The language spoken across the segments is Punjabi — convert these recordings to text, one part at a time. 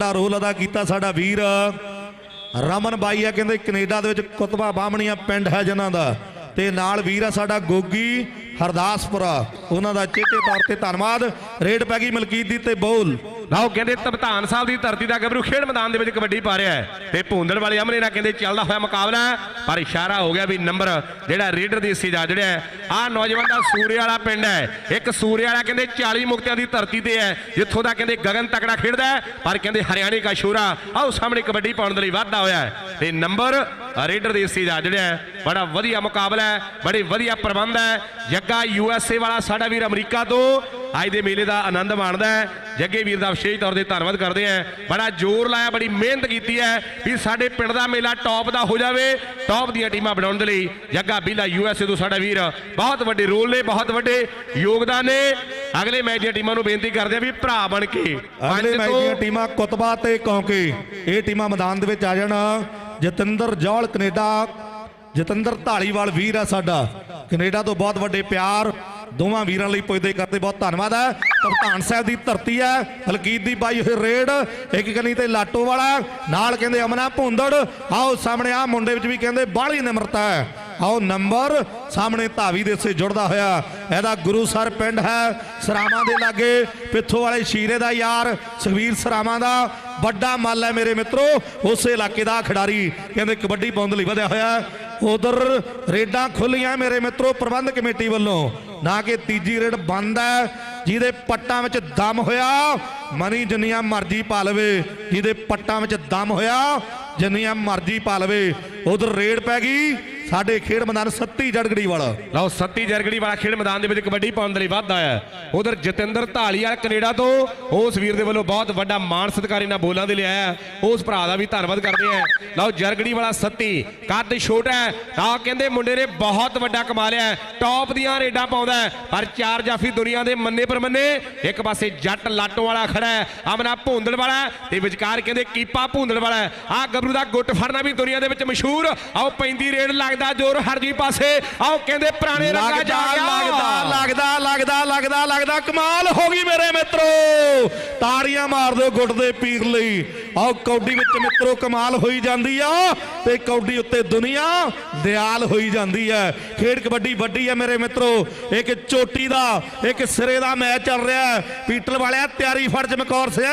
ਦਾ ਰੋਲ ਅਦਾ ਕੀਤਾ ਸਾਡਾ ਵੀਰ। ਰਮਨ ਬਾਈ ਆ, ਕਹਿੰਦੇ ਕੈਨੇਡਾ ਦੇ ਵਿੱਚ ਕੁਤਬਾ ਬਾਹਮਣੀਆਂ ਪਿੰਡ ਹੈ ਜਿਨ੍ਹਾਂ ਦਾ। ਤੇ ਨਾਲ ਵੀਰ ਆ ਸਾਡਾ ਗੋਗੀ ਹਰਦਾਸਪੁਰਾ। ਉਹਨਾਂ ਦਾ ਚੇਤੇ ਤੌਰ ਤੇ ਧੰਨਵਾਦ। ਰੇਡ ਪੈ ਗਈ ਮਲਕੀਤ ਦੀ ਤੇ ਬੋਲ। ਲਓ, ਕਹਿੰਦੇ ਤਪਤਾਨ ਸਾਹਿਬ ਦੀ ਧਰਤੀ ਦਾ ਗੱਭਰੂ ਖੇਡ ਮੈਦਾਨ ਦੇ ਵਿੱਚ ਕਬੱਡੀ ਪਾ ਰਿਹਾ ਹੈ ਤੇ ਭੂੰਦੜ ਵਾਲੇ ਅਮਰੇ ਨਾਲ ਕਹਿੰਦੇ ਚੱਲਦਾ ਹੋਇਆ ਮੁਕਾਬਲਾ ਪਰ ਇਸ਼ਾਰਾ ਹੋ ਗਿਆ ਵੀ ਨੰਬਰ ਜਿਹੜਾ ਰੇਡਰ ਦੀ ਸਿਜਾ ਜਿਹੜਾ ਹੈ ਨੌਜਵਾਨ ਦਾ ਸੂਰੇ ਵਾਲਾ ਪਿੰਡ ਹੈ। ਇੱਕ ਸੂਰੇ ਵਾਲਾ ਕਹਿੰਦੇ 40 ਮੁਕਤਿਆਂ ਦੀ ਧਰਤੀ ਤੇ ਹੈ, ਜਿੱਥੋਂ ਦਾ ਕਹਿੰਦੇ ਗਗਨ ਤਕੜਾ ਖੇਡਦਾ ਪਰ ਕਹਿੰਦੇ ਹਰਿਆਣੇ ਦਾ ਸ਼ੋਰਾ ਆਓ ਸਾਹਮਣੇ ਕਬੱਡੀ ਪਾਉਣ ਦੇ ਲਈ ਵਾਧਾ ਹੋਇਆ ਹੈ। ਤੇ ਨੰਬਰ ਰੇਡਰ ਦੀ ਸਿਜਾ ਜਿਹੜਾ ਬੜਾ ਵਧੀਆ ਮੁਕਾਬਲਾ ਹੈ, ਬੜੀ ਵਧੀਆ ਪ੍ਰਬੰਧ ਹੈ। ਜੱਗਾ ਯੂ ਐਸ ਏ ਵਾਲਾ ਸਾਡਾ ਵੀਰ ਅਮਰੀਕਾ ਤੋਂ ਅੱਜ ਦੇ ਮੇਲੇ ਦਾ ਆਨੰਦ ਮਾਣਦਾ ਹੈ। ਜੱਗੇ ਵੀਰ ਦਾ ਵਿਸ਼ੇਸ਼ ਤੌਰ ਤੇ ਧੰਨਵਾਦ ਕਰਦੇ ਹਾਂ। ਬੜਾ ਜ਼ੋਰ ਲਾਇਆ ਬੜੀ ਮਿਹਨਤ ਕੀਤੀ ਹੈ ਵੀ ਸਾਡੇ ਪਿੰਡ ਦਾ ਮੇਲਾ ਟੌਪ ਦਾ ਹੋ ਜਾਵੇ। ਟੌਪ ਦੀਆਂ ਟੀਮਾਂ ਬਣਾਉਣ ਦੇ ਲਈ Jagga Bila U S A ਤੋਂ ਸਾਡਾ ਵੀਰ। ਬਹੁਤ ਵੱਡੇ ਰੋਲ ਨੇ ਬਹੁਤ ਵੱਡੇ ਯੋਗਦਾਨ ਨੇ। ਅਗਲੇ ਮੈਚ ਦੀਆਂ ਟੀਮਾਂ ਨੂੰ ਬੇਨਤੀ ਕਰਦੇ ਆ ਵੀ ਭਰਾ ਬਣ ਕੇ ਅਗਲੇ ਮੈਚ ਦੀਆਂ ਟੀਮਾਂ ਕੁਤਬਾ ਤੇ ਕੌਂਕੇ। ਇਹ ਟੀਮਾਂ ਮੈਦਾਨ ਦੇ ਵਿੱਚ ਆ ਜਾਣ। ਜਤਿੰਦਰ ਜੌਲ ਕੈਨੇਡਾ। ਜਤਿੰਦਰ ਢਾਲੀਵਾਲ ਵੀਰ ਆ ਸਾਡਾ। ਕੈਨੇਡਾ ਤੋਂ ਬਹੁਤ ਵੱਡੇ ਪਿਆਰ। ਦੋਵਾਂ ਵੀਰਾਂ ਲਈ ਪੁੱਜਦੇ ਕਰਦੇ ਬਹੁਤ ਧੰਨਵਾਦ ਹੈ। ਕਪਤਾਨ ਸਾਹਿਬ ਦੀ ਧਰਤੀ ਹੈ, ਹਲਕੀਤ ਦੀ ਬਾਈ ਹੋਈ ਰੇਡ, ਇੱਕ ਗਲੀ ਤੇ ਲਾਟੋ ਵਾਲਾ, ਨਾਲ ਕਹਿੰਦੇ ਅਮਨਾ ਭੁੰਦੜ। ਆਓ ਸਾਹਮਣੇ ਆ ਮੁੰਡੇ ਵਿੱਚ ਵੀ ਕਹਿੰਦੇ ਬਾਹਲੀ ਨਿਮਰਤਾ ਹੈ। ਆਓ ਨੰਬਰ ਸਾਹਮਣੇ ਧਾਵੀ ਦੇ ਸੇ ਜੁੜਦਾ ਹੋਇਆ। ਇਹਦਾ ਗੁਰੂ ਸਰ ਪਿੰਡ ਹੈ, ਸਰਾਵਾਂ ਦੇ ਲਾਗੇ, ਪਿੱਥੋਂ ਵਾਲੇ ਸ਼ੀਰੇ ਦਾ ਯਾਰ, ਸੁਖਵੀਰ ਸਰਾਵਾਂ ਦਾ। ਵੱਡਾ ਮੱਲ ਹੈ ਮੇਰੇ ਮਿੱਤਰੋ, ਉਸੇ ਇਲਾਕੇ ਦਾ ਖਿਡਾਰੀ। ਕਹਿੰਦੇ ਕਬੱਡੀ ਪਾਉਣ ਦੇ ਲਈ ਵਧਿਆ ਹੋਇਆ ਉਧਰ ਰੇਡਾਂ ਖੁੱਲੀਆਂ ਮੇਰੇ ਮਿੱਤਰੋ, ਪ੍ਰਬੰਧ ਕਮੇਟੀ ਵੱਲੋਂ। ਨਾ ਕਿ ਤੀਜੀ ਰੇਡ ਬੰਦ ਹੈ, ਜਿਹਦੇ ਪੱਟਾਂ ਵਿੱਚ ਦਮ ਹੋਇਆ, ਮਨੀ ਜਿੰਨੀਆਂ ਮਰਜ਼ੀ ਪਾ ਲਵੇ ਜਿਹਦੇ ਪੱਟਾਂ ਵਿੱਚ ਦਮ ਹੋਇਆ, ਜਿੰਨੀਆਂ ਮਰਜ਼ੀ ਪਾ ਲਵੇ ਉਧਰ ਰੇਡ ਪੈ ਗਈ। ਸਾਡੇ ਖੇਡ ਮੈਦਾਨ ਸੱਤੀ ਜੜਗੜੀ ਵਾਲਾ। ਲਓ, ਸੱਤੀ ਜਰਗੜੀ ਵਾਲਾ ਖੇਡ ਮੈਦਾਨ ਦੇ ਵਿੱਚ ਕਬੱਡੀ ਪਾਉਣ ਦੇ ਲਈ ਵਾਧਾ ਹੈ। ਉਧਰ ਜਤਿੰਦਰ ਢਾਲੀਵਾਲ ਕੈਨੇਡਾ ਤੋਂ, ਉਸ ਵੀਰ ਦੇ ਵੱਲੋਂ ਬਹੁਤ ਵੱਡਾ ਮਾਣ ਸਤਿਕਾਰ ਇਹਨਾਂ ਬੋਲਾਂ ਦੇ ਲਿਆ ਉਸ ਭਰਾ ਦਾ ਵੀ ਧੰਨਵਾਦ ਕਰਦੇ ਆ ਲਓ ਜਰਗੜੀ ਵਾਲਾ ਸੱਤੀ, ਕੱਦ ਛੋਟਾ ਹੈ। ਤਾਂ ਕਹਿੰਦੇ ਮੁੰਡੇ ਨੇ ਬਹੁਤ ਵੱਡਾ ਕਮਾ ਲਿਆ ਹੈ। ਟੌਪ ਦੀਆਂ ਰੇਡਾਂ ਪਾਉਂਦਾ ਹੈ। ਪਰ ਚਾਰ ਜਾਫੀ ਦੁਨੀਆ ਦੇ ਮੰਨੇ ਪਰ ਮੰਨੇ ਇੱਕ ਪਾਸੇ ਜੱਟ ਲਾਟੋ ਵਾਲਾ ਖੜਾ ਹੈ ਆਮਨਾ ਭੂੰਦੜ ਵਾਲਾ ਤੇ ਵਿਚਕਾਰ ਕਹਿੰਦੇ ਕੀਪਾ ਭੂੰਦੜ ਵਾਲਾ ਆ ਗੱਭਰੂ ਦਾ ਗੁੱਟ ਫੜਨਾ ਵੀ ਦੁਨੀਆ ਦੇ ਵਿੱਚ ਮਸ਼ਹੂਰ ਆਓ ਪੈਂਦੀ ਰੇਡ ਲੱਗਦਾ ਜ਼ੋਰ ਹਰਜੀ ਪਾਸੇ। ਆਓ ਕਹਿੰਦੇ ਪੁਰਾਣੇ ਰੰਗਾ ਲੱਗਦਾ ਜਾ ਗਿਆ। ਲੱਗਦਾ ਲੱਗਦਾ ਲੱਗਦਾ ਲੱਗਦਾ ਲੱਗਦਾ। ਕਮਾਲ ਹੋ ਗਈ ਮੇਰੇ ਮਿੱਤਰੋ। ਤਾੜੀਆਂ ਮਾਰ ਦਿਓ ਗੁੱਟ ਦੇ ਪੀਰ ਲਈ। ਆਓ ਕੌਡੀ ਵਿੱਚ ਮਿੱਤਰੋ ਕਮਾਲ ਹੋਈ ਜਾਂਦੀ ਆ। ਤੇ ਕੌਡੀ ਉੱਤੇ ਦੁਨੀਆ ਦਿਆਲ ਹੋਈ ਜਾਂਦੀ ਹੈ ਖੇਡ ਕਬੱਡੀ ਵੱਡੀ ਹੈ ਮੇਰੇ ਮਿੱਤਰੋ। ਇੱਕ ਚੋਟੀ ਦਾ ਇੱਕ ਸਿਰੇ ਦਾ ਮੈਚ ਚੱਲ ਰਿਹਾ ਹੈ। ਪੀਟਲ ਵਾਲਿਆ ਤਿਆਰੀ ਫੜ ਚਮਕੌਰ ਸਿਆ।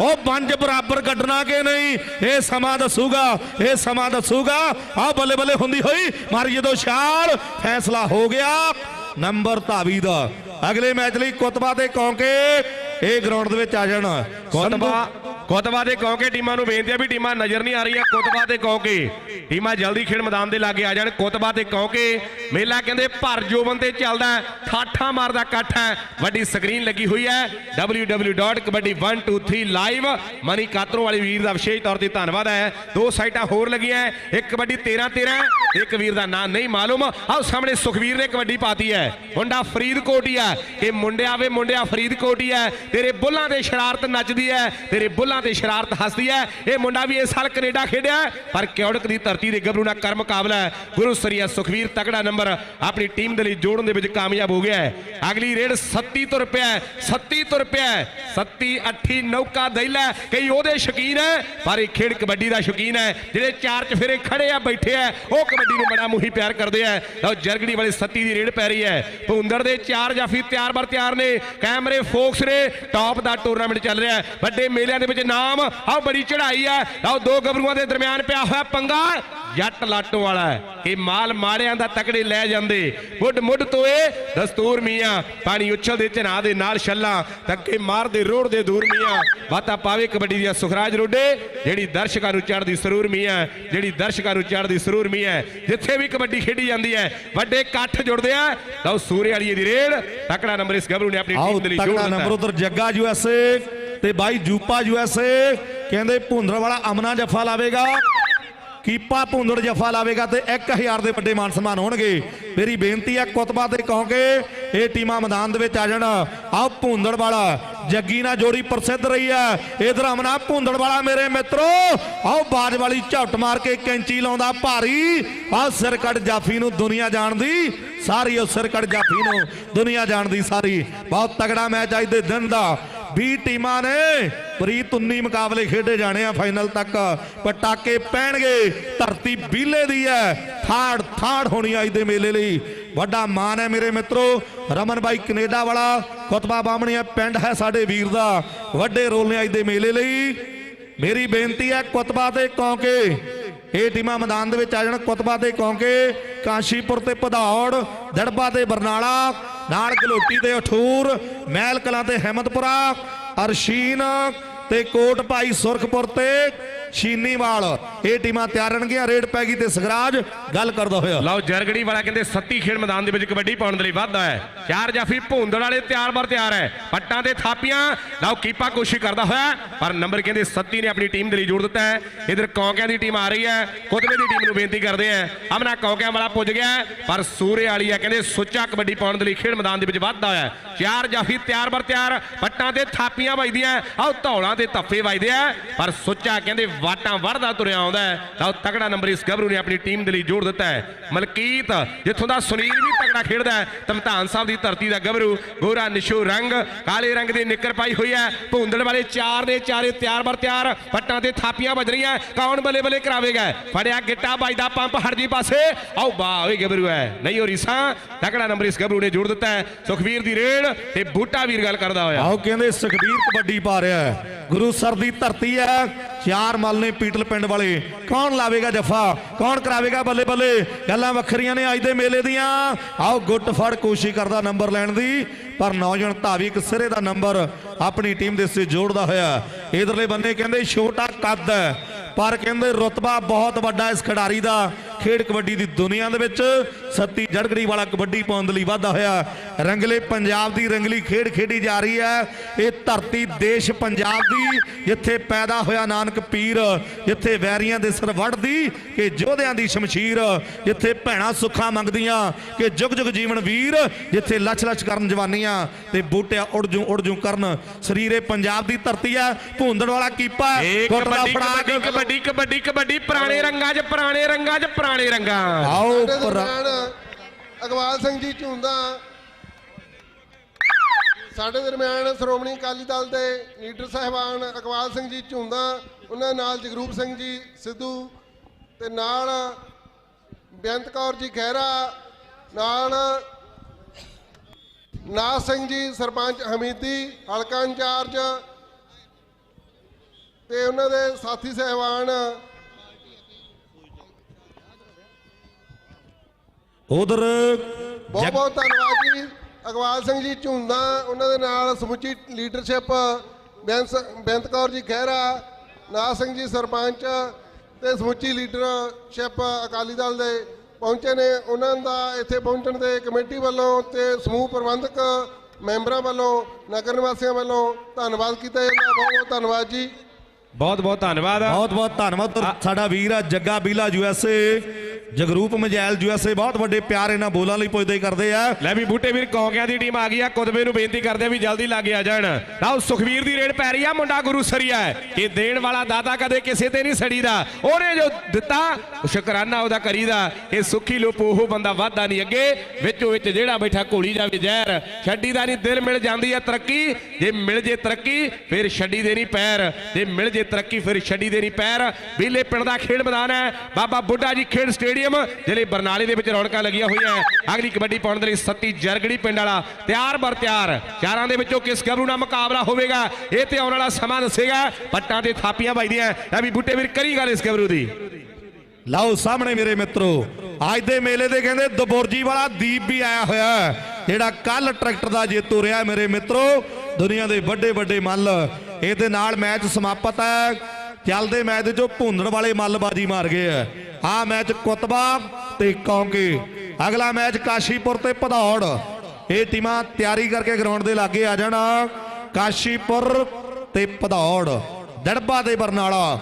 ਉਹ ਪੰਜ ਬਰਾਬਰ ਕੱਢਣਾ ਕਿ ਨਹੀਂ? ਇਹ ਸਮਾਂ ਦੱਸੂਗਾ ਇਹ ਸਮਾਂ ਦੱਸੂਗਾ। ਆ ਬੱਲੇ ਬੱਲੇ ਹੁੰਦੀ ਹੋਈ ਮਾਰੀ ਜਦੋਂ ਛਾਲ, ਫੈਸਲਾ ਹੋ ਗਿਆ। ਨੰਬਰ ਧਾਵੀ ਦਾ। ਅਗਲੇ ਮੈਚ ਲਈ ਕੁਤਬਾ ਤੇ ਕੌਂਕੇ, ਇਹ ਗਰਾਊਂਡ ਦੇ ਵਿੱਚ ਆ ਜਾਣਾ। ਕੋਤਬਾ ਕੋਤਬਾ ਦੇ ਕੌਂਕੇ ਟੀਮਾਂ ਨੂੰ ਬੇਨਤੀ ਆ ਵੀ ਟੀਮਾਂ ਨਜ਼ਰ ਨਹੀਂ ਆ ਰਹੀਆਂ ਕੋਤਬਾ ਤੇ ਕੌਂਕੇ ਟੀਮਾਂ ਜਲਦੀ ਖੇਡ ਮੈਦਾਨ ਦੇ ਲਾਗੇ ਆ ਜਾਣ। ਕੋਤਬਾ ਤੇ ਕੌਂਕੇ ਮੇਲਾ ਕਹਿੰਦੇ ਭਰ ਜੋਬਨ ਤੇ ਚੱਲਦਾ ਹੈ, ਮਾਰਦਾ ਇਕੱਠ ਹੈ। ਵੱਡੀ ਸਕਰੀਨ ਲੱਗੀ ਹੋਈ ਹੈ। www.kabaddi123 ਲਾਈਵ ਮਨੀ ਕਾਤਰੋਂ ਵਾਲੇ ਵੀਰ ਦਾ ਵਿਸ਼ੇਸ਼ ਤੌਰ ਤੇ ਧੰਨਵਾਦ ਹੈ। ਦੋ ਸਾਈਟਾਂ ਹੋਰ ਲੱਗੀਆਂ ਇੱਕ ਕਬੱਡੀ 13 13 ਇੱਕ ਵੀਰ ਦਾ ਨਾਂ ਨਹੀਂ ਮਾਲੂਮ। ਆਓ ਸਾਹਮਣੇ ਸੁਖਵੀਰ ਨੇ ਕਬੱਡੀ ਪਾਤੀ ਹੈ। ਮੁੰਡਾ ਫਰੀਦਕੋਟ ਹੀ ਹੈ ਕਿ ਮੁੰਡਿਆ ਵੇ ਮੁੰਡਿਆ ਫਰੀਦਕੋਟ ਹੀ ਹੈ। ਤੇਰੇ ਬੁੱਲਾਂ ਤੇ ਸ਼ਰਾਰਤ ਨੱਚਦੀ ਹੈ। ਤੇਰੇ ਬੁੱਲਾਂ ਤੇ ਸ਼ਰਾਰਤ ਹੱਸਦੀ ਹੈ। ਇਹ ਮੁੰਡਾ ਵੀ ਇਸ ਸਾਲ ਕੈਨੇਡਾ ਖੇਡਿਆ ਪਰ ਕਿਉੜਕ ਦੀ ਧਰਤੀ ਦੇ ਗੱਭਰੂ ਨਾਲ ਕਰ ਮੁਕਾਬਲਾ ਹੈ। ਗੁਰੂ ਸਰੀਆ ਸੁਖਵੀਰ ਤਕੜਾ ਨੰਬਰ ਆਪਣੀ ਟੀਮ ਦੇ ਲਈ ਜੋੜਨ ਦੇ ਵਿੱਚ ਕਾਮਯਾਬ ਹੋ ਗਿਆ ਹੈ। ਅਗਲੀ ਰੇਡ 37 ਤੋਂ ਰੁਪਿਆ 37 ਤੋਂ ਰੁਪਿਆ 37 ਅੱਠੀ ਨੌਕਾ ਦੈਲਾ ਕਈ ਉਹਦੇ ਸ਼ੌਕੀਨ ਹੈ, ਪਰ ਇਹ ਖੇਡ ਕਬੱਡੀ ਦਾ ਸ਼ੌਕੀਨ ਹੈ। ਜਿਹੜੇ ਚਾਰ ਚ ਫਿਰੇ ਖੜੇ ਆ, ਬੈਠੇ ਆ, ਉਹ ਕਬੱਡੀ ਨੂੰ ਬੜਾ ਮੂੰਹੀ ਪਿਆਰ ਕਰਦੇ ਆ। ਲਓ ਜਰਗੜੀ ਵਾਲੇ 37 ਦੀ ਰੇਡ ਪੈ ਰਹੀ ਹੈ। ਭੁੰਦਰ ਦੇ ਚਾਰ ਜਾਫੀ ਤਿਆਰ ਬਰ ਤਿਆਰ ਨੇ। ਕੈਮਰੇ ਫੋਕਸ ਨੇ। ਟੌਪ ਦਾ ਟੂਰਨਾਮੈਂਟ ਚੱਲ ਰਿਹਾ ਹੈ। ਵੱਡੇ ਮੇਲਿਆਂ ਦੇ ਵਿੱਚ ਨਾਮ ਆਹ ਬੜੀ ਚੜ੍ਹਾਈ ਹੈ। ਲਓ ਦੋ ਗੱਭਰੂਆਂ ਦੇ ਦਰਮਿਆਨ ਪਿਆ ਹੋਇਆ ਪੰਗਾ ਜੱਟ ਲਾਟੋ ਵਾਲਾ ਹੈ। ਇਹ ਮਾਲ ਮਾੜਿਆਂ ਦਾ ਤਕੜੇ ਲੈ ਜਾਂਦੇ। ਮੁੱਢ ਮੁੱਢ ਤੋਏ ਦਸਤੂਰ ਮੀਆਂ ਪਾਣੀ ਉਛਲਦੇ ਝਨਾ ਦੇ ਨਾਲ ਛੱਲਾਂ ਧੱਕੇ ਮਾਰਦੇ ਰੋੜ ਦੇ ਦੂਰ ਮੀਆਂ। ਬਾਤਾ ਪਾਵੇ ਕਬੱਡੀ ਦੀਆਂ ਸੁਖਰਾਜ ਰੋਡੇ ਜਿਹੜੀ ਦਰਸ਼ਕਾਂ ਨੂੰ ਚੜ੍ਹਦੀ ਸਰੂਰ ਮੀਆਂ ਜਿਹੜੀ ਦਰਸ਼ਕਾਂ ਨੂੰ ਚੜ੍ਹਦੀ ਸਰੂਰ ਮੀਆਂ। ਜਿੱਥੇ ਵੀ ਕਬੱਡੀ ਖੇਡੀ ਜਾਂਦੀ ਹੈ ਵੱਡੇ ਇਕੱਠ ਜੁੜਦੇ ਆ। ਲਓ ਸੂਰੇ ਵਾਲੀ ਦੀ ਰੇਡ ਤਕੜਾ ਨੰਬਰ ਇਸ ਗੱਭਰੂ ਨੇ ਆਪਣੀ ਟੀਮ ਦੇ ਲਈ ਜੋੜ ਤਕੜਾ ਦਿੱਤਾ। ਨੰਬਰ ਉਧਰ ਜੱਗਾ ਯੂਐਸਏ ਤੇ ਬਾਈ ਜੂਪਾ ਯੂਐਸਏ ਕਹਿੰਦੇ ਭੁੰਦੜ ਵਾਲਾ ਅਮਨਾ ਜਫਾ ਲਾਵੇਗਾ। ਕੀਪਾ ਭੁੰਦੜ ਜਫਾ ਲਾਵੇਗਾ ਤੇ 1000 ਦੇ ਵੱਡੇ ਮਾਨ ਸਨਮਾਨ ਹੋਣਗੇ। ਮੇਰੀ ਬੇਨਤੀ ਹੈ ਕੁਤਬਾ ਤੇ ਕਹੋਗੇ, ਇਹ ਟੀਮਾਂ ਮੈਦਾਨ ਦੇ ਵਿੱਚ ਆ ਜਾਣ। ਆਓ ਭੁੰਦੜ ਵਾਲਾ ਜੱਗੀ ਨਾਲ ਜੋੜੀ ਪ੍ਰਸਿੱਧ ਰਹੀ ਹੈ। ਇਧਰ ਅਮਨਾ, ਭੁੰਦੜ ਵਾਲਾ ਮੇਰੇ ਮਿੱਤਰੋ ਆਓ ਬਾਜ ਵਾਲੀ ਝੱਟ ਮਾਰ ਕੇ ਕੈਂਚੀ ਲਾਉਂਦਾ ਭਾਰੀ। ਆਹ ਸਿਰਕਟ ਜਾਫੀ ਨੂੰ ਦੁਨੀਆ ਜਾਣਦੀ, ਸਾਰੀ ਉਹ ਸਿਰਕਟ ਜਾਫੀ ਨੂੰ ਦੁਨੀਆ ਜਾਣਦੀ ਸਾਰੀ। ਬਹੁਤ ਤਗੜਾ ਮੈਚ ਅੱਜ ਦੇ ਦਿਨ ਦਾ। 20 ਟੀਮਾਂ ਨੇ। ਪ੍ਰੀਤ 19 ਮੁਕਾਬਲੇ ਖੇਡੇ ਜਾਣੇ ਆ ਫਾਈਨਲ ਤੱਕ। ਪਟਾਕੇ ਪੈਣਗੇ। ਧਰਤੀ ਬੀਲੇ ਦੀ ਹੈ ਥਾੜ ਥਾੜ ਹੋਣੀ ਅੱਜ ਦੇ ਮੇਲੇ ਲਈ। ਵੱਡਾ ਮਾਣ ਹੈ ਮੇਰੇ ਮਿੱਤਰੋ। ਰਮਨ ਬਾਈ ਕੈਨੇਡਾ ਵਾਲਾ ਕੁਤਬਾ ਬਾਹਮਣੀਆ ਪਿੰਡ ਹੈ ਸਾਡੇ ਵੀਰ ਦਾ। ਵੱਡੇ ਰੋਲ ਨੇ ਅੱਜ ਦੇ ਮੇਲੇ ਲਈ। ਮੇਰੀ ਬੇਨਤੀ ਹੈ ਕੁਤਬਾ ਤੇ ਕੌਂਕੇ। ਇਹ ਟੀਮਾਂ ਮੈਦਾਨ ਦੇ ਵਿੱਚ ਆ ਜਾਣ ਕੁਤਬਾ ਤੇ ਕੌਂਕੇ। ਕਾਸ਼ੀਪੁਰ ਤੇ ਭਦੌੜ, ਦੜਬਾ ਤੇ ਬਰਨਾਲਾ। ਨਾਲ ਗਲੋਟੀ ਤੇ ਅਠੂਰ ਮਹਿਲ ਕਲਾਂ ਤੇ ਹਿੰਮਤਪੁਰਾ ਅਰਸ਼ੀਨ ਤੇ ਕੋਟ ਭਾਈ ਸੁਰਖਪੁਰ ਤੇ ਛੀਨੀਵਾਲ ਇਹ ਟੀਮਾਂ ਤਿਆਰ ਰਹਿਣਗੀਆਂ। ਰੇਡ ਪੈ ਗਈ ਤੇ ਸਗਰਾਜ ਗੱਲ ਕਰਦਾ ਹੋਇਆ। ਲਓ, ਜਰਗੜੀ ਵਾਲਾ ਕਹਿੰਦੇ ਸੱਤੀ ਖੇਡ ਮੈਦਾਨ ਦੇ ਵਿੱਚ ਕਬੱਡੀ ਪਾਉਣ ਦੇ ਲਈ ਵਾਧਾ ਹੈ। ਚਾਰ ਜਾਫੀ ਭੁੰਦੜ ਵਾਲੇ ਤਿਆਰ ਬਰ ਤਿਆਰ ਹੈ। ਪੱਟਾਂ ਤੇ ਥਾਪੀਆਂ। ਲਓ, ਕੀਪਾ ਕੋਸ਼ਿਸ਼ ਕਰਦਾ ਹੋਇਆ, ਪਰ ਨੰਬਰ ਕਹਿੰਦੇ ਸੱਤੀ ਨੇ ਆਪਣੀ ਟੀਮ ਦੇ ਲਈ ਜੋੜ ਦਿੱਤਾ ਹੈ। ਇਧਰ ਕੌਂਕਿਆਂ ਦੀ ਟੀਮ ਆ ਰਹੀ ਹੈ। ਕੁਤਬੇ ਦੀ ਟੀਮ ਨੂੰ ਬੇਨਤੀ ਕਰਦੇ ਆ ਅਮਨਾ ਕੌਂਕਿਆਂ ਵਾਲਾ ਪੁੱਜ ਗਿਆ ਪਰ ਸੂਰੇ ਵਾਲੀ ਹੈ। ਕਹਿੰਦੇ ਸੁੱਚਾ ਕਬੱਡੀ ਪਾਉਣ ਦੇ ਲਈ ਖੇਡ ਮੈਦਾਨ ਦੇ ਵਿੱਚ ਵਾਧਾ ਹੋਇਆ ਚਾਰ ਜਾਫੀ ਤਿਆਰ ਬਰ ਤਿਆਰ, ਪੱਟਾਂ ਤੇ ਥਾਪੀਆਂ ਵੱਜਦੀਆਂ ਆਓ ਧੌਲਾਂ ਤੇ ਧੱਫੇ ਵੱਜਦੇ ਆ, ਪਰ ਸੁੱਚਾ ਕਹਿੰਦੇ ਵਾਟਾਂ ਵੜਦਾ ਤੁਰਿਆ ਆਉਂਦਾ ਹੈ। ਤਾਂ ਤਕੜਾ ਨੰਬਰ ਇਸ ਗੱਭਰੂ ਨੇ ਆਪਣੀ ਟੀਮ ਦੇ ਲਈ ਜੋੜ ਦਿੱਤਾ ਹੈ। ਮਲਕੀਤ, ਜਿੱਥੋਂ ਦਾ ਸੁਨੀਲ ਵੀ ਤਕੜਾ ਖੇਡਦਾ ਹੈ ਤਮਤਾਨ ਸਾਹਿਬ ਦੀ ਧਰਤੀ ਦਾ ਗੱਭਰੂ ਗੋਰਾ ਨਿਸ਼ੂ ਰੰਗ, ਕਾਲੇ ਰੰਗ ਦੀ ਨਿੱਕਰ ਪਾਈ ਹੋਈ ਹੈ। ਭੁੰਦੜ ਵਾਲੇ ਚਾਰ ਦੇ ਚਾਰੇ ਤਿਆਰ ਬਰ ਤਿਆਰ ਪੱਟਾਂ ਤੇ ਥਾਪੀਆਂ ਵੱਜ ਰਹੀਆਂ ਕੌਣ ਬੱਲੇ ਬੱਲੇ ਕਰਾਵੇਗਾ ਫੜਿਆ ਗਿੱਟਾ ਵੱਜਦਾ ਪੰਪ ਹਰਜੀ ਪਾਸੇ। ਆਓ ਵਾਹ ਓਏ ਗੱਭਰੂ ਹੈ। ਨਹੀਂ ਹੋ ਰੀਸਾਂ ਤਕੜਾ ਨੰਬਰ ਇਸ ਗੱਭਰੂ ਨੇ ਜੋੜ ਦਿੱਤਾ ਹੈ। ਸੁਖਵੀਰ ਦੀ ਰੇਡ ਤੇ ਬੂਟਾ ਵੀਰ ਗੱਲ ਕਰਦਾ ਹੋਇਆ। ਆਓ ਕਹਿੰਦੇ ਸੁਖਬੀਰ ਕਬੱਡੀ ਪਾ ਰਿਹਾ ਹੈ। ਗੁਰੂ ਸਰ ਦੀ ਧਰਤੀ ਹੈ। ਚਾਰ ਮਲ ਨੇ ਪੀਟਲ ਪਿੰਡ ਵਾਲੇ। ਕੌਣ ਲਾਵੇਗਾ ਜੱਫਾ? ਕੌਣ ਕਰਾਵੇਗਾ ਬੱਲੇ ਬੱਲੇ? ਗੱਲਾਂ ਵੱਖਰੀਆਂ ਨੇ ਅੱਜ ਦੇ ਮੇਲੇ ਦੀਆਂ। ਆਓ ਗੁੱਟ ਫੜ, ਕੋਸ਼ਿਸ਼ ਕਰਦਾ ਨੰਬਰ ਲੈਣ ਦੀ, ਪਰ ਨੌਜਵਾਨ ਧਾਵੀ ਇੱਕ ਸਿਰੇ ਦਾ ਨੰਬਰ ਆਪਣੀ ਟੀਮ ਦੇ ਸੇ ਜੋੜਦਾ ਹੋਇਆ। ਇਧਰਲੇ ਬੰਨੇ ਕਹਿੰਦੇ ਛੋਟਾ ਕੱਦ ਹੈ, ਪਰ ਕਹਿੰਦੇ ਰੁਤਬਾ ਬਹੁਤ ਵੱਡਾ ਇਸ ਖਿਡਾਰੀ ਦਾ। ਖੇਡ ਕਬੱਡੀ ਦੀ ਦੁਨੀਆ ਦੇ ਵਿੱਚ ਸੱਤੀ ਜੜਗੜੀ ਵਾਲਾ ਕਬੱਡੀ ਪਾਉਣ ਦੇ ਲਈ ਵਾਧਾ ਹੋਇਆ। ਰੰਗਲੇ ਪੰਜਾਬ ਦੀ ਰੰਗਲੀ ਖੇਡ ਖੇਡੀ ਜਾ ਰਹੀ ਹੈ। ਇਹ ਧਰਤੀ ਦੇਸ਼ ਪੰਜਾਬ ਦੀ ਜਿੱਥੇ ਪੈਦਾ ਹੋਇਆ ਨਾਨਕ ਪੀਰ ਜਿੱਥੇ ਵੈਰੀਆਂ ਦੇ ਸਿਰ ਵੱਢਦੀ ਕਿ ਯੋਧਿਆਂ ਦੀ ਸ਼ਮਸ਼ੀਰ ਜਿੱਥੇ ਭੈਣਾ ਸੁੱਖਾਂ ਮੰਗਦੀਆਂ ਕਿ ਜੁਗ ਜੁਗ ਜੀਵਨ ਵੀਰ ਜਿੱਥੇ ਲਛ ਲਛ ਕਰਨ ਜਵਾਨੀਆਂ ਤੇ ਬੂਟਿਆ ਉੜ ਜੂ ਉੜ ਜੂ ਕਰਨ। ਸਰੀਰੇ ਪੰਜਾਬ ਦੀ ਧਰਤੀ ਹੈ ਭੁੰਦੜ ਵਾਲਾ ਕੀਪਾ ਫੜਾ ਕਬੱਡੀ ਕਬੱਡੀ ਕਬੱਡੀ ਪੁਰਾਣੇ ਰੰਗਾਂ 'ਚ ਪੁਰਾਣੇ ਰੰਗਾਂ 'ਚ ਪੁਰਾਣੇ ਰੰਗਾਂ। ਆਓ ਸਾਡੇ ਪਰ ਦਰਮਿਆਨ ਅਕਵਾਲ ਸਿੰਘ ਜੀ ਝੁੰਦਾ। ਸਾਡੇ ਦਰਮਿਆਨ ਸ਼੍ਰੋਮਣੀ ਅਕਾਲੀ ਦਲ ਦੇ ਲੀਡਰ ਸਹਿਬਾਨ ਅਕਵਾਲ ਸਿੰਘ ਜੀ ਝੁੰਦਾ ਉਹਨਾਂ ਨਾਲ ਜਗਰੂਪ ਸਿੰਘ ਜੀ ਸਿੱਧੂ ਤੇ ਨਾਲ ਬੇਅੰਤ ਕੌਰ ਜੀ ਖਹਿਰਾ ਨਾਲ ਨਾਥ ਸਿੰਘ ਜੀ ਸਰਪੰਚ ਹਮੀਦੀ ਹਲਕਾ ਇੰਚਾਰਜ ਤੇ ਉਹਨਾਂ ਦੇ ਸਾਥੀ ਸਹਿਬਾਨ ਉਧਰ ਬਹੁਤ ਬਹੁਤ ਧੰਨਵਾਦ ਜੀ। ਅਗਵਾਲ ਸਿੰਘ ਜੀ ਝੁੰਦਾ ਉਹਨਾਂ ਦੇ ਨਾਲ ਸਮੁੱਚੀ ਲੀਡਰਸ਼ਿਪ ਬੇਅੰਤ ਬੇਅੰਤ ਕੌਰ ਜੀ ਖਹਿਰਾ ਨਾਥ ਸਿੰਘ ਜੀ ਸਰਪੰਚ ਤੇ ਸਮੁੱਚੀ ਲੀਡਰਸ਼ਿਪ ਅਕਾਲੀ ਦਲ ਦੇ ਪਹੁੰਚੇ ਨੇ। ਉਹਨਾਂ ਦਾ ਇੱਥੇ ਪਹੁੰਚਣ ਦੇ ਕਮੇਟੀ ਵੱਲੋਂ ਤੇ ਸਮੂਹ ਪ੍ਰਬੰਧਕ ਮੈਂਬਰਾਂ ਵੱਲੋਂ ਨਗਰ ਨਿਵਾਸੀਆਂ ਵੱਲੋਂ ਧੰਨਵਾਦ ਕੀਤਾ ਜਾਂਦਾ। ਬਹੁਤ ਬਹੁਤ ਧੰਨਵਾਦ ਜੀ। ਬਹੁਤ ਬਹੁਤ ਧੰਨਵਾਦ। ਬਹੁਤ ਬਹੁਤ ਧੰਨਵਾਦ। ਸਾਡਾ ਵੀਰ ਆ ਜੱਗਾ ਬੀਲਾ ਯੂਐਸਏ ਜਗਰੂਪ ਮਜੈਲ ਯੂਐਸਏ ਬਹੁਤ ਵੱਡੇ ਪਿਆਰ ਇਹਨਾਂ ਬੋਲਾਂ ਲਈ ਪੁੱਜਦੇ ਕਰਦੇ ਆ। ਲੈ ਵੀ ਬੂਟੇ ਵੀਰ ਕੌਂਕਿਆਂ ਦੀ ਟੀਮ ਆ ਗਈ ਆ ਕੁਦਬੇ ਨੂੰ ਬੇਨਤੀ ਕਰਦੇ ਆ ਵੀ ਜਲਦੀ ਲਾਗੇ ਆ ਜਾਣ। ਲਓ, ਸੁਖਵੀਰ ਦੀ ਰੇਡ ਪੈ ਰਹੀ ਆ, ਮੁੰਡਾ ਗੁਰੂ ਸਰੀਆ ਇਹ ਦੇਣ ਵਾਲਾ ਦਾਤਾ ਕਦੇ ਕਿਸੇ ਤੇ ਨਹੀਂ ਸੜੀਦਾ। ਉਹਨੇ ਜੋ ਦਿੱਤਾ ਸ਼ੁਕਰਾਨਾ ਉਹਦਾ ਕਰੀਦਾ। ਇਹ ਸੁਖੀ ਲੋਪ, ਉਹ ਬੰਦਾ ਵਾਦਾ ਨਹੀਂ ਅੱਗੇ। ਵਿੱਚੋਂ ਵਿੱਚ ਜਿਹੜਾ ਬੈਠਾ ਘੋਲੀ ਜਾਵੇ ਜ਼ਹਿਰ, ਛੱਡੀ ਦਾ ਨਹੀਂ ਦਿਲ, ਮਿਲ ਜਾਂਦੀ ਆ ਤਰੱਕੀ। ਜੇ ਮਿਲ ਜੇ ਤਰੱਕੀ, ਫਿਰ ਛੱਡੀ ਦੇ ਨਹੀਂ ਪੈਰ। ਜੇ ਮਿਲ ਜੇ ਤਰੱਕੀ, ਫਿਰ ਛੱਡੀ ਦੇ ਨਹੀਂ ਪੈਰ। ਬੀਲੇ ਪਿੰਡ ਦਾ ਖੇਡ ਮੈਦਾਨ ਹੈ। ਬਾਬਾ ਬੁੱਢਾ ਜੀ ਖੇਡ ਸਟੇਡੀਅਮ, ਜਿਹੜੇ ਬਰਨਾਲੇ ਦੇ ਵਿੱਚ ਰੌਣਕਾਂ ਲੱਗੀਆਂ ਹੋਈਆਂ ਅਗਲੀ ਕਬੱਡੀ ਪਾਉਣ ਦੇ ਲਈ ਸੱਤੀ ਜਰਗੜੀ ਪਿੰਡ ਵਾਲਾ ਤਿਆਰ ਬਰ ਤਿਆਰ। ਚਾਰਾਂ ਦੇ ਵਿੱਚੋਂ ਕਿਸ ਗੱਭਰੂ ਨਾਲ ਮੁਕਾਬਲਾ ਹੋਵੇਗਾ, ਇਹ ਤੇ ਆਉਣ ਵਾਲਾ ਸਮਾਂ ਦੱਸੇਗਾ। ਪੱਟਾਂ ਤੇ ਥਾਪੀਆਂ ਵੱਜਦੀਆਂ ਲੈ ਵੀ ਬੁੱਟੇ ਵੀਰ, ਕਰੀ ਗੱਲ ਇਸ ਗੱਭਰੂ ਦੀ। ਲਓ ਸਾਹਮਣੇ ਮੇਰੇ ਮਿੱਤਰੋ, ਅੱਜ ਦੇ ਮੇਲੇ ਦੇ ਕਹਿੰਦੇ ਦਬੁਰਜੀ ਵਾਲਾ ਦੀਪ ਵੀ ਆਇਆ ਹੋਇਆ ਜਿਹੜਾ ਕੱਲ ਟਰੈਕਟਰ ਦਾ ਜੇਤੂ ਰਿਹਾ ਮੇਰੇ ਮਿੱਤਰੋ। ਦੁਨੀਆ ਦੇ ਵੱਡੇ ਵੱਡੇ ਮੱਲ, ਇਹਦੇ ਨਾਲ ਮੈਚ ਸਮਾਪਤ ਹੈ। ਚੱਲਦੇ ਮੈਚ ਦੇ ਜੋ ਭੁੰਦੜ ਵਾਲੇ ਮੱਲਬਾਜੀ ਮਾਰ ਗਏ ਆ ਆ ਮੈਚ ਕੁਤਬਾ ਤੇ ਕੌਂਕੇ। ਅਗਲਾ ਮੈਚ ਕਾਸ਼ੀਪੁਰ ਤੇ ਭਦੌੜ। ਇਹ ਟੀਮਾਂ ਤਿਆਰੀ ਕਰਕੇ ਗਰਾਊਂਡ ਦੇ ਲਾਗੇ ਆ ਜਾਣਾ। ਕਾਸ਼ੀਪੁਰ ਤੇ ਭਦੌੜ। ਦੜਬਾ ਤੇ ਬਰਨਾਲਾ।